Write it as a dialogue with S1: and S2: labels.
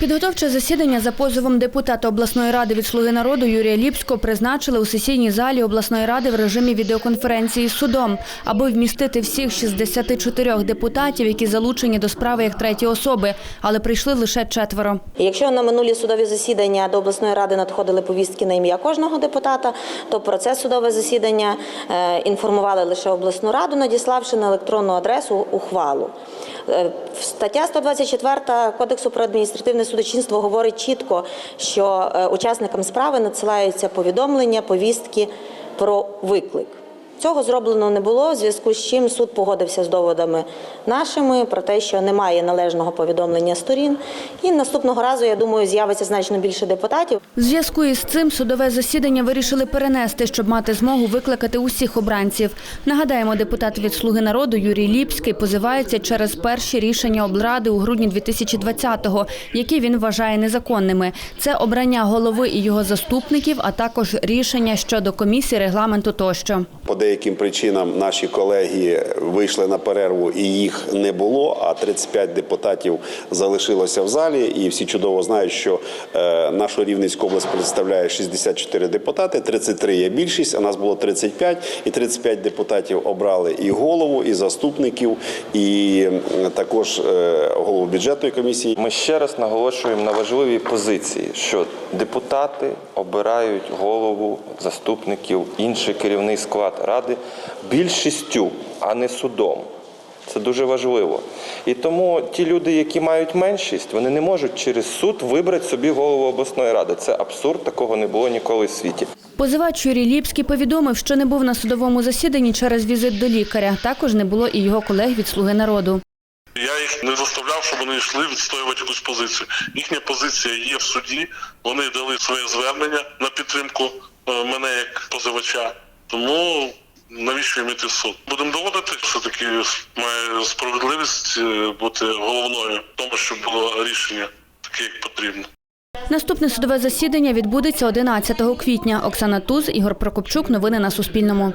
S1: Підготовче засідання за позовом депутата обласної ради від «Слуги народу» Юрія Ліпського призначили у сесійній залі обласної ради в режимі відеоконференції з судом, аби вмістити всіх 64 депутатів, які залучені до справи як треті особи, але прийшли лише четверо.
S2: Якщо на минулі судові засідання до обласної ради надходили повістки на ім'я кожного депутата, то про це судове засідання е, інформували лише обласну раду, надіславши на електронну адресу ухвалу. Е, Стаття 124 Кодексу про адміністративне судочинство говорить чітко, що е, учасникам справи надсилаються повідомлення, повістки про виклик. Цього зроблено не було, в зв'язку з чим суд погодився з доводами нашими про те, що немає належного повідомлення сторін. І наступного разу, я думаю, з'явиться значно більше депутатів.
S1: В зв'язку із цим судове засідання вирішили перенести, щоб мати змогу викликати усіх обранців. Нагадаємо, депутат від «Слуги народу» Юрій Ліпський позивається через перші рішення облради у грудні 2020-го, які він вважає незаконними. Це обрання голови і його заступників, а також рішення щодо комісії регламенту тощо.
S3: По деяким причинам наші колеги вийшли на перерву і їх не було. А 35 депутатів залишилося в залі. І всі чудово знають, що е, нашу Рівненську область представляє 64 депутати, 33 є більшість, а нас було 35. І 35 депутатів обрали і голову, і заступників, і також е, голову бюджетної комісії.
S4: Ми ще раз наголошуємо на важливій позиції, що депутати обирають голову заступників, інший керівний склад ради більшістю, а не судом. Це дуже важливо. І тому ті люди, які мають меншість, вони не можуть через суд вибрати собі голову обласної ради. Це абсурд, такого не було ніколи в світі.
S1: Позивач Юрій Ліпський повідомив, що не був на судовому засіданні через візит до лікаря. Також не було і його колег від «Слуги народу».
S5: Я їх не заставляв, щоб вони йшли відстоювати якусь позицію. Їхня позиція є в суді. Вони дали своє звернення на підтримку е, мене як позивача. Тому навіщо їм іти суд? Будемо доводити, що таки має справедливість е, бути головною в тому, щоб було рішення таке, як потрібно.
S1: Наступне судове засідання відбудеться 11 квітня. Оксана Туз, Ігор Прокопчук. Новини на Суспільному.